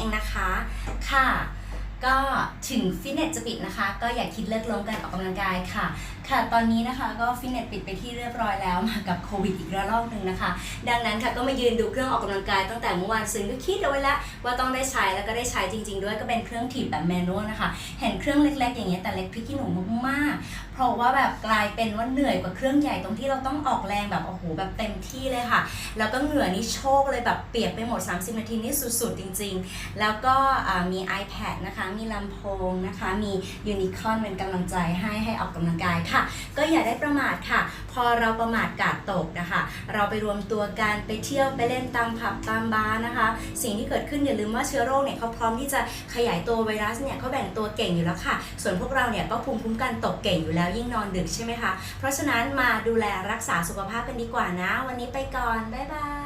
เองนะคะ ค่ะ ก็ถึงฟิตเนสจะปิดนะคะ ก็อย่าคิดเลิกล้มการออกกำลังกายค่ะ ค่ะ ตอนนี้นะคะก็ฟิตเนสปิดไปที่เรียบร้อยแล้วมากับโควิดอีกระลอกหนึ่งนะคะ ดังนั้นค่ะก็มายืนดูเครื่องออกกำลังกายตั้งแต่เมื่อวานซึ่งก็คิดเอาไว้แล้วว่าต้องได้ใช้แล้วก็ได้ใช้จริง ๆ ด้วยก็เป็นเครื่องถีบแบบแมนนวลนะคะ เห็นเครื่องเล็ก ๆ อย่างเงี้ยแต่เล็กพริกขี้หนูมากๆ เพราะว่าแบบกลายเป็นว่าเหนื่อยกว่าเครื่องใหญ่ตรงที่เราต้องออกแรงแบบโอ้โหแบบเต็มที่เลยค่ะ แล้วก็เหงื่อนี่โชกเลยแบบเปียกไปหมด 30 นาทีนี่สุดๆจริง ๆ แล้วก็มี iPad นะคะมีลำโพงนะคะ มียูนิคอนเป็นกำลังใจให้ให้ออกกำลังกายค่ะ ก็อย่าได้ประมาทค่ะ พอเราประมาทกาดตกนะคะ เราไปรวมตัวกันไปเที่ยวไปเล่นตามผับตามบาร์นะคะ สิ่งที่เกิดขึ้นอย่าลืมว่าเชื้อโรคเนี่ยเขาพร้อมที่จะขยายตัวไวรัสเนี่ยเขาแบ่งตัวเก่งอยู่แล้วค่ะ ส่วนพวกเราเนี่ยก็ภูมิคุ้มกันตกเก่งอยู่แล้วยิ่งนอนดึกใช่ไหมคะ เพราะฉะนั้นมาดูแลรักษาสุขภาพกันดีกว่านะ วันนี้ไปก่อน บ๊ายบาย